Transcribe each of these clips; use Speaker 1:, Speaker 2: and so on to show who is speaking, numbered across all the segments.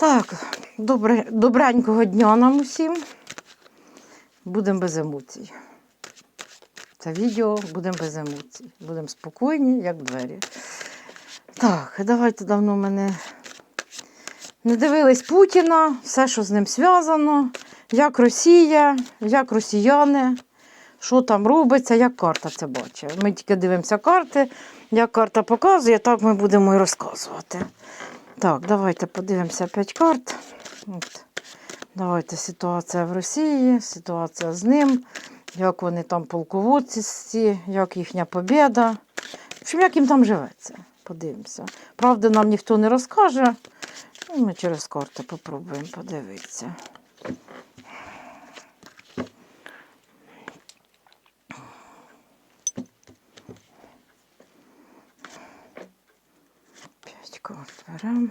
Speaker 1: Так, добре, добренького дня нам усім. Будемо без емоцій. Це відео будемо без емоцій. Будемо спокійні, як двері. Так, давайте давно мене не дивились Путіна, все, що з ним зв'язано, як Росія, як росіяни, що там робиться, як карта це бачить. Ми тільки дивимося карти, як карта показує, так ми будемо і розказувати. Так, давайте подивимося 5 карт. От. Давайте ситуація в Росії, ситуація з ним, як вони там полководці, як їхня побіда. В общем, як їм там живеться. Подивимося. Правди нам ніхто не розкаже. Ну, Ми через карти попробуємо подивитися. Карт беремо.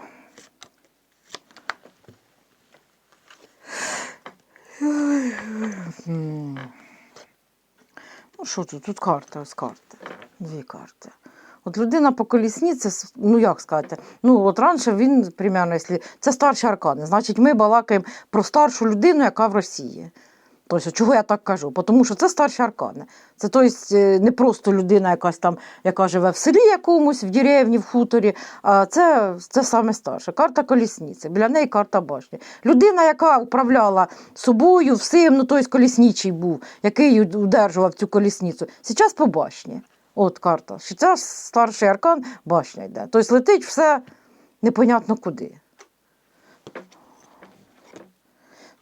Speaker 1: М. Ну, що тут? Тут карта, ось карти. Дві карти. От людина по колісниці, с- ну як сказати, ну от раніше він, примерно, якщо це старші аркани, значить ми балакаємо про старшу людину, яка в Росії. Тобто, чого я так кажу? Тому що це старші аркани. Це тобто, не просто людина, якась там, яка живе в селі якомусь, в деревні, в хуторі, а це, це саме старше. Карта колісниці, біля неї карта башні. Людина, яка управляла собою, всім, ну тобто колісничий був, який удержував цю колісницю. Зараз по башні. От карта. Це старший аркан, башня йде. Тобто летить все непонятно куди.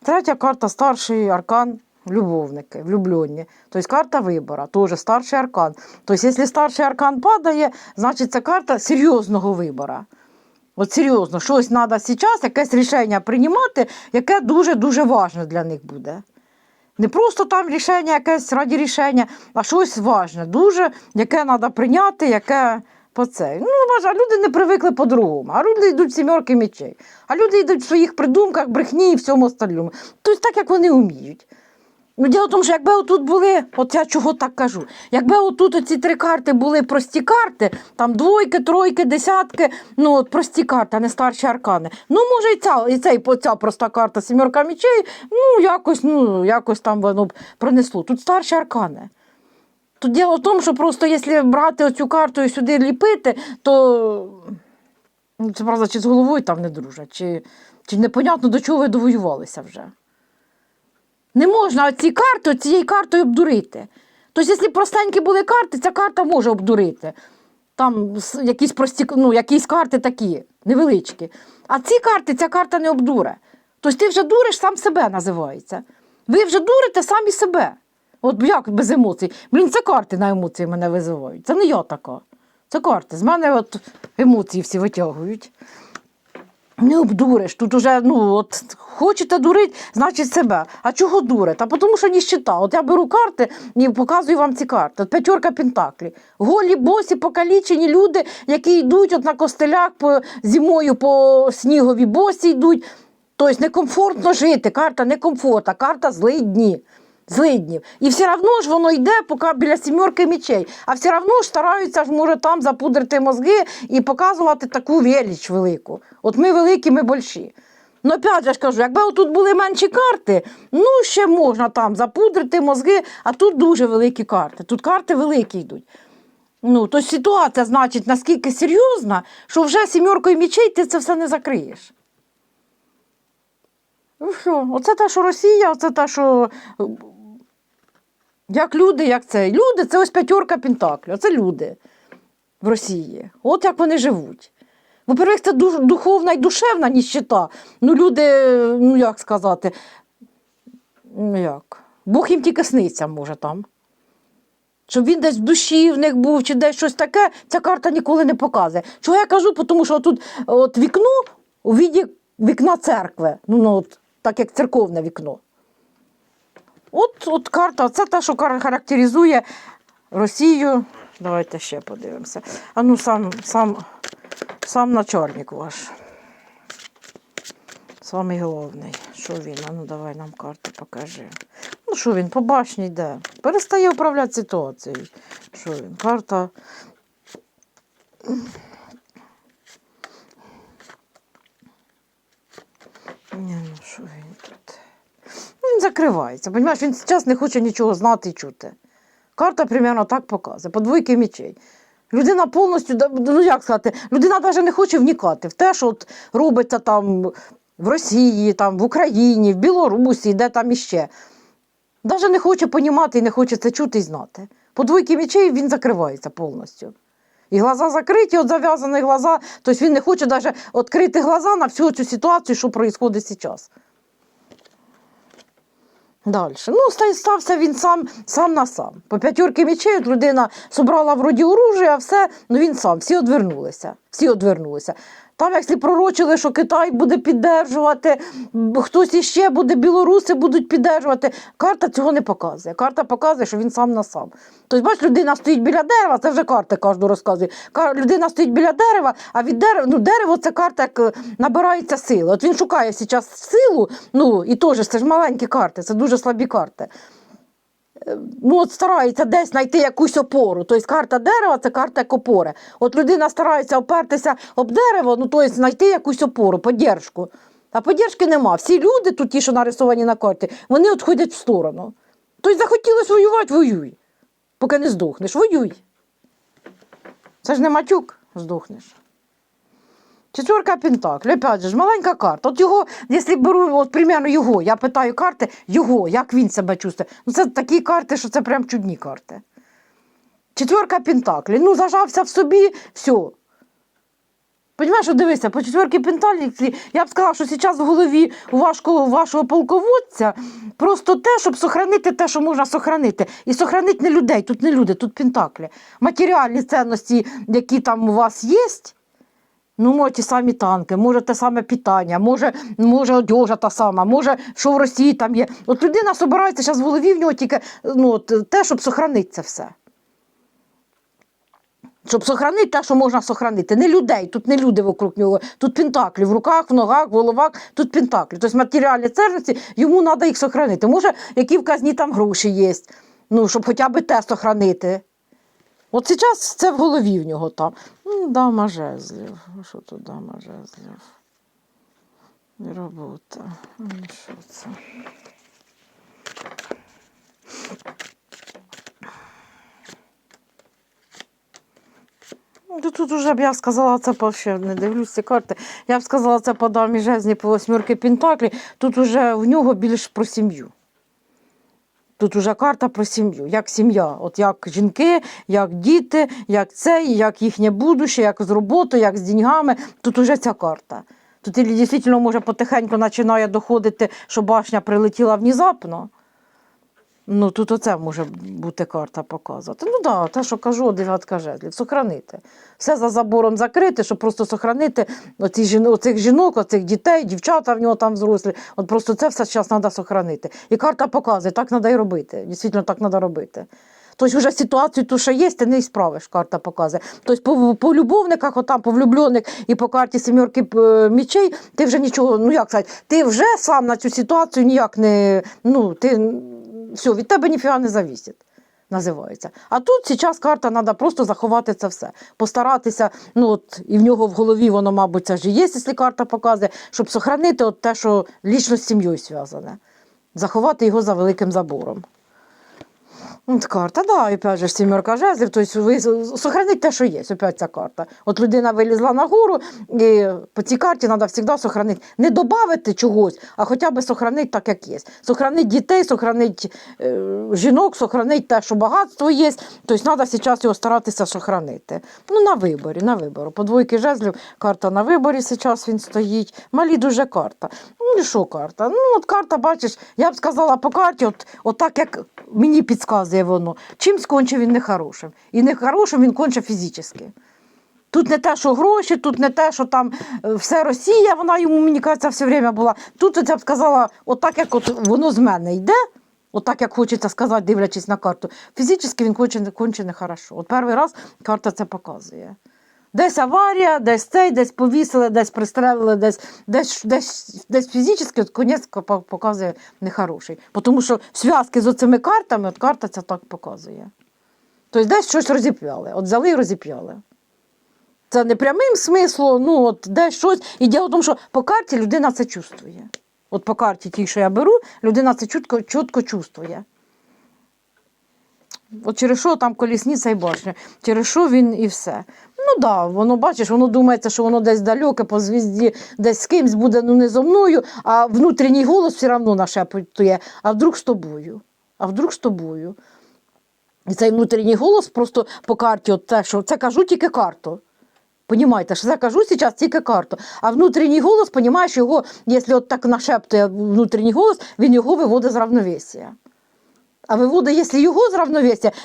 Speaker 1: Третя карта старший аркан любовники, влюблені. Тобто карта вибору, теж старший аркан. Тобто, якщо старший аркан падає, значить це карта серйозного вибору. От серйозно, щось треба зараз, якесь рішення приймати, яке дуже-дуже важне для них буде. Не просто там рішення якесь раді рішення, а щось важне, дуже, яке треба прийняти, яке по це. Ну, а люди не привикли по-другому. А люди йдуть сімерки мечей. А люди йдуть в своїх придумках, брехні і всьому остальному. Тобто так, як вони вміють. Ну, діло в тому, що якби отут були, от я чого так кажу, якби отут оці три карти були прості карти, там двойки, тройки, десятки, ну от прості карти, а не старші аркани. Ну, може, і ця, і цей, ця проста карта сімерка мечей, ну, якось, ну, якось там воно б пронесло. Тут старші аркани. Тут діло в тому, що просто якщо брати оцю карту і сюди ліпити, то ну, це правда, чи з головою там не дружать, чи, чи непонятно до чого ви довоювалися вже. Не можна ці карти цією картою обдурити. Тобто, якщо простенькі були карти, ця карта може обдурити. Там якісь прості, ну, якісь карти такі, невеличкі. А ці карти ця карта не обдуре. Тобто ти вже дуриш сам себе називається. Ви вже дурите самі себе. От як без емоцій? Блін, це карти на емоції мене визивають. Це не я така. Це карти. З мене от емоції всі витягують. Не обдуриш. Тут уже, ну, от хочете дурити, значить себе. А чого дурить? А тому що ніщита. От я беру карти і показую вам ці карти. От п'ятерка пентаклі. Голі, босі, покалічені люди, які йдуть от на костелях по, зимою по снігові босі йдуть. Тобто некомфортно жити. Карта некомфортна, карта злий дні. Злиднів. І все одно ж воно йде поки біля сімерки мечей. А все одно ж стараються ж, може, там запудрити мозги і показувати таку велич велику. От ми великі, ми больші. Ну, опять же ж кажу, якби тут були менші карти, ну ще можна там запудрити мозги, а тут дуже великі карти. Тут карти великі йдуть. Ну, то ситуація, значить, наскільки серйозна, що вже сімеркою мечей ти це все не закриєш. Ну що, оце те, що Росія, оце те, що як люди, як це? Люди це ось п'ятерка пентаклів, оце люди в Росії. От як вони живуть. Во-первых, це духовна і душевна ніщита. Ну, люди, ну як сказати, ну як? Бог їм тільки сниться може там. Щоб він десь в душі в них був чи десь щось таке, ця карта ніколи не показує. Чого я кажу? Тому що тут от вікно у віді вікна церкви. Ну, ну от, так як церковне вікно. От, от карта, це те, що характеризує Росію. Давайте ще подивимося. А ну сам, сам, сам начальник ваш. Самий головний. Що він? А ну давай нам карту покажи. Ну що він, по башні йде. Перестає управляти ситуацією. Що він? Карта. Ні, ну що він він закривається. Понімаєш, він зараз не хоче нічого знати і чути. Карта примерно так показує, по двойки мечей. Людина повністю, ну як сказати, людина навіть не хоче вникати в те, що от робиться там в Росії, там, в Україні, в Білорусі, де там іще. Навіть не хоче понімати і не хоче це чути і знати. По двойки мечей він закривається повністю. І глаза закриті, от зав'язані глаза, тобто він не хоче навіть відкрити глаза на всю цю ситуацію, що відбувається зараз. Далі. Ну, ста- стався він сам, сам на сам. По п'ятірки мечей от людина собрала вроді оружие, а все, ну він сам, всі одвернулися. Всі одвернулися. Там, якщо пророчили, що Китай буде піддержувати, хтось іще буде, білоруси будуть піддержувати. Карта цього не показує. Карта показує, що він сам на сам. Тобто, бач, людина стоїть біля дерева, це вже карта кожну розказує. Людина стоїть біля дерева, а від дерева, ну, дерево це карта, як е, набирається сили. От він шукає зараз силу, ну і теж це ж маленькі карти, це дуже слабі карти. Ну, от старається десь знайти якусь опору. Тобто карта дерева це карта як опори. От людина старається опертися об дерево, ну тобто знайти якусь опору, поддержку. А поддержки нема. Всі люди, тут ті, що нарисовані на карті, вони відходять в сторону. Тобто захотілося воювати, воюй. Поки не здохнеш, воюй. Це ж не матюк, здохнеш. Четверка Пентакль, опять же, маленька карта. От його, якщо беру, от примерно його, я питаю карти, його, як він себе чувствує. Ну, це такі карти, що це прям чудні карти. Четверка Пентаклі. Ну, зажався в собі, все. Понимаєш, от дивися, по четверки Пентаклі, я б сказала, що зараз в голові у вашого, вашого полководця просто те, щоб сохранити те, що можна сохранити. І сохранити не людей, тут не люди, тут Пентаклі. Матеріальні цінності, які там у вас є, Ну, може, ті самі танки, може те саме питання, може, може одежа та сама, може, що в Росії там є. От людина збирається зараз в голові в нього тільки ну, от, те, щоб сохранити це все. Щоб сохранити те, що можна сохранити. Не людей, тут не люди вокруг нього, тут пентаклі в руках, в ногах, в головах, тут пентаклі. Тобто матеріальні цінності, йому треба їх сохранити. Може, які в казні там гроші є, ну, щоб хоча б те сохранити. От зараз це в голові в нього там. Ну, дама жезлів. Що тут дама жезлів? Робота. Ну, Що це? Ну, Тут уже б я сказала, це по ще не дивлюсь ці карти. Я б сказала, це по дамі жезлі по восьмірки Пентаклі. Тут уже в нього більш про сім'ю. Тут уже карта про сім'ю, як сім'я, от як жінки, як діти, як це, як їхнє будуще, як з роботою, як з деньгами. Тут уже ця карта. Тут і дійсно може потихеньку починає доходити, що башня прилетіла внезапно. Ну, тут оце може бути карта показувати. Ну так, да, те, що кажу, дев'ятка жезлів, сохранити. Все за забором закрити, щоб просто сохранити оці оцих жінок, оцих дітей, дівчата в нього там взрослі. От просто це все зараз треба сохранити. І карта показує, так треба і робити. Дійсно, так треба робити. Тобто вже ситуацію, ту, що є, ти не справиш, карта показує. Тобто по, по любовниках, отам, по влюблених і по карті сімерки е, мічей, ти вже нічого, ну як сказати, ти вже сам на цю ситуацію ніяк не. Ну, ти все, від тебе ніфіга не завісить. Називається. А тут зараз карта треба просто заховати це все. Постаратися, ну от і в нього в голові воно, мабуть, це ж є, якщо карта показує, щоб сохранити от те, що лічно з сім'єю зв'язане. Заховати його за великим забором. От карта, да, опять же сімерка жезлів, тобто ви сохраніть те, що є, опять ця карта. От людина вилізла на гору, і по цій карті треба завжди сохранити. Не додати чогось, а хоча б сохранити так, як є. Сохранити дітей, сохранити е, жінок, сохранити те, що багатство є. Тобто треба зараз його старатися сохранити. Ну, на виборі, на виборі. По двойки жезлів карта на виборі зараз він стоїть. Малі дуже карта. Ну і що карта? Ну, от карта, бачиш, я б сказала по карті, от, от так як мені підказує воно, чим скончив він нехорошим. І нехорошим він кончив фізично. Тут не те, що гроші, тут не те, що там е, все Росія, вона йому, мені кажеться, все время була. Тут я б сказала, отак, як от воно з мене йде, отак, як хочеться сказати, дивлячись на карту, фізично він конче, конче нехорошо. От перший раз карта це показує. Десь аварія, десь цей, десь повісили, десь пристрелили, десь, десь, десь, десь фізично конець показує нехороший. Тому що зв'язки з оцими картами, от карта це так показує. Тобто десь щось розіп'яли, от взяли і розіп'яли. Це не прямим смислом, ну от десь щось. І діло в тому, що по карті людина це чувствує. От по карті тій, що я беру, людина це чітко, чітко чувствує. От через що там колісниця і башня, через що він і все. Ну да, воно бачиш, воно думається, що воно десь далеке по звізді, десь з кимсь буде, ну не зо мною, а внутрішній голос все одно нашепотує, а вдруг з тобою. А вдруг з тобою. І цей внутрішній голос просто по карті, от те, що це кажу тільки карту. Понімаєте, що це кажу зараз тільки карту. А внутрішній голос, понімаєш, його, якщо от так нашептує внутрішній голос, він його виводить з равновесія. А виводить, якщо його з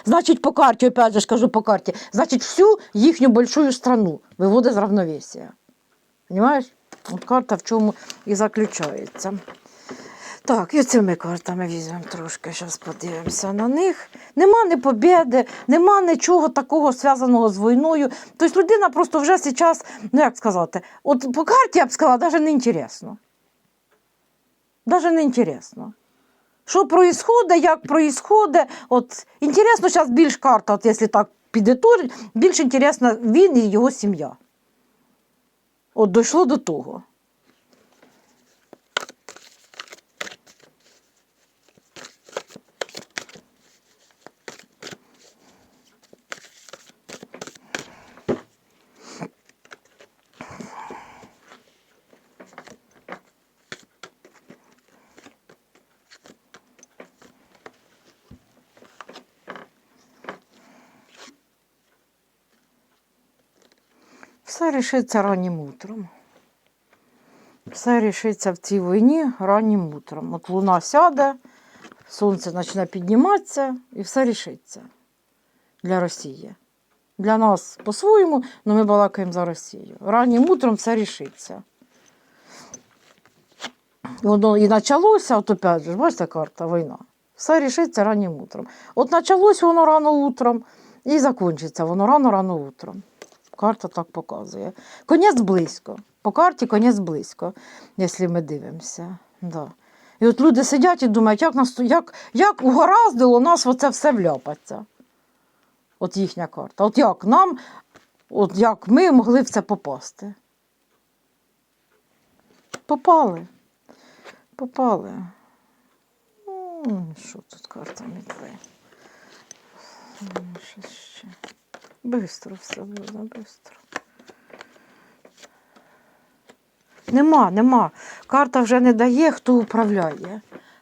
Speaker 1: значить по карті, опять же кажу по карті, значить всю їхню большую страну виводить з. Понімаєш? От карта в чому і заключається. Так, і цими картами візьмемо трошки, зараз подивимося на них. Нема ні побєди, нема нічого такого зв'язаного з війною. Тобто людина просто вже зараз, ну як сказати, от по карті я б сказала, навіть не інтересно. Навіть не інтересно. Що происходить, як происходить. От інтересно зараз більш карта, от якщо так підетурить, більш інтересно він і його сім'я. От дійшло до того. Все рішиться раннім утром. Все рішиться в цій війні раннім утром. От луна сяде, сонце почне підніматися і все рішиться для Росії. Для нас по-своєму, але ми балакаємо за Росію. Раннім утром все рішиться. Воно і почалося, от опять же, бачите, карта війна. Все рішиться раннім утром. От почалось воно рано утром і закінчиться воно рано-рано утром. Карта так показує. Конець близько. По карті конець близько, якщо ми дивимося. Да. І от люди сидять і думають, як, нас, як, як угораздило нас оце все вляпатися. От їхня карта. От як нам, от як ми могли в це попасти. Попали. Попали. Що тут карта мітли? Що ще? Бистро все буде, бистро. Нема, нема. Карта вже не дає, хто управляє.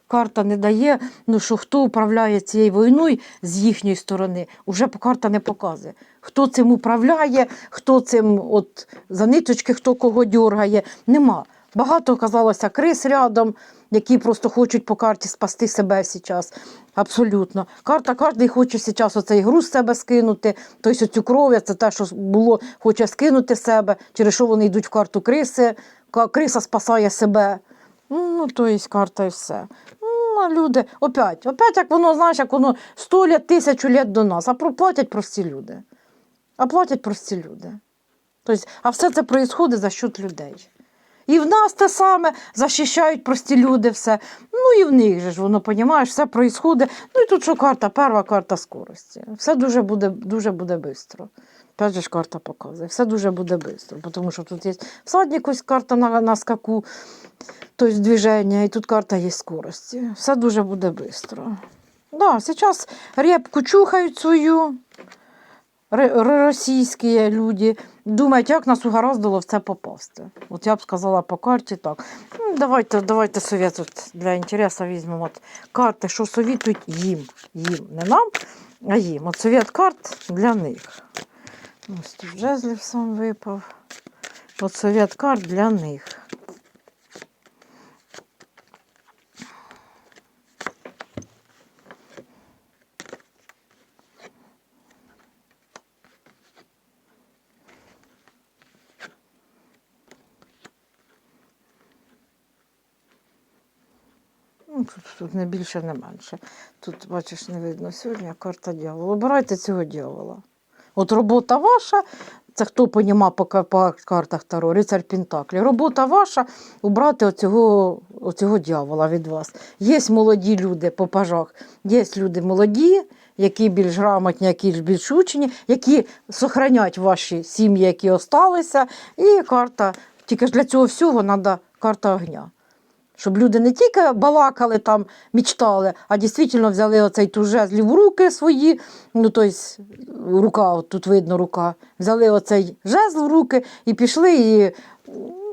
Speaker 1: Карта не дає, ну що хто управляє цією війною з їхньої сторони, вже карта не показує. Хто цим управляє, хто цим от за ниточки, хто кого дергає. Нема. Багато оказалося крис рядом, які просто хочуть по карті спасти себе зараз. Абсолютно. Карта кожен хоче зараз оцей груз себе скинути, тобто цю кров, це те, що було, хоче скинути себе, через що вони йдуть в карту криси, криса спасає себе. Ну, то є карта і все. Ну, люди, опять, опять, як воно, знаєш, як воно 100 літ, тисячу літ до нас, а платять прості люди. А платять прості люди. Тобто, а все це відбувається за счет людей. І в нас те саме захищають прості люди все. Ну і в них же ж воно, понімаєш, все відбувається. Ну і тут що карта, перша карта скорості. Все дуже буде, дуже буде швидко. Опять же ж карта показує, все дуже буде швидко, тому що тут є всадник, ось карта на, на скаку, тобто движення, і тут карта є скорості. Все дуже буде швидко. Да, зараз репку чухають свою, російські люди, думають, як нас угораздило в це попасти. От я б сказала по карті так. Давайте, давайте совет от для інтересу візьмемо от карти, що совітують їм. Їм, не нам, а їм. От совет карт для них. Ось тут жезлів сам випав. От совет карт для них. Тут не більше, не менше. Тут, бачиш, не видно сьогодні карта дьявола. Обирайте цього дьявола. От робота ваша, це хто понімав по, по картах Таро, рицар Пентаклі. Робота ваша убрати оцього, оцього дьявола від вас. Є молоді люди по пажах, є люди молоді, які більш грамотні, які більш учені, які сохранять ваші сім'ї, які осталися. І карта. Тільки ж для цього всього треба карта огня Щоб люди не тільки балакали там, мечтали, а дійсно взяли оцей ту жезлів в руки свої, ну тобто рука, от тут видно рука, взяли оцей жезл в руки і пішли і.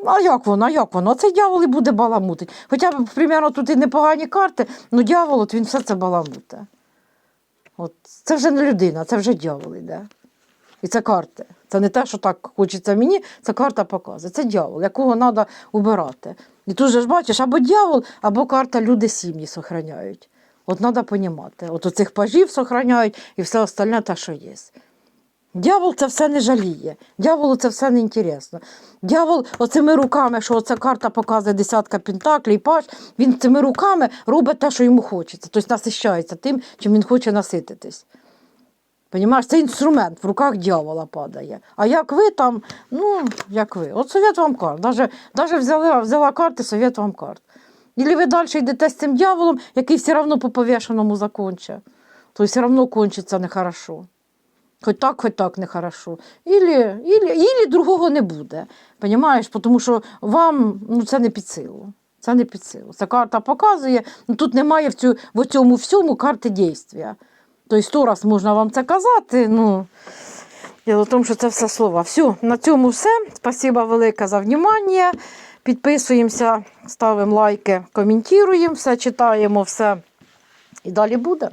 Speaker 1: А як воно, а як воно? Оцей дьявол і буде баламутить. Хоча б, примерно, тут і непогані карти, ну дьявол, от він все це баламуте. От, це вже не людина, це вже дьявол йде. І це карти. Це не те, що так хочеться мені, це карта показує. Це дьявол, якого треба убирати. І тут же ж бачиш, або дьявол, або карта люди сім'ї сохраняють. От треба розуміти. От оцих пажів сохраняють і все остальне те, що є. Дьявол це все не жаліє. Дьяволу це все не інтересно. Дьявол оцими руками, що оця карта показує десятка пентаклей, паж, він цими руками робить те, що йому хочеться. Тобто насищається тим, чим він хоче насититись. Понімаєш, це інструмент в руках дьявола падає. А як ви там, ну, як ви. От совет вам карт. Даже взяла, взяла карти, совет вам карт. Ілі ви далі йдете з цим дьяволом, який все одно по повішеному закончить, то все одно кончиться нехорошо. Хоч так, хоч так нехорошо. Ілі, ілі, ілі другого не буде. Понімаєш? Тому що вам ну, це не під силу. Це не під силу. Ця карта показує, ну, тут немає в, цю, в цьому всьому карти дійства. Тобто сто раз можна вам це казати. Ну, Діло в тому, що це все слова. Все, на цьому все. Спасибо велике за внимання. Підписуємося, ставимо лайки, коментуємо, все читаємо, все. І далі буде.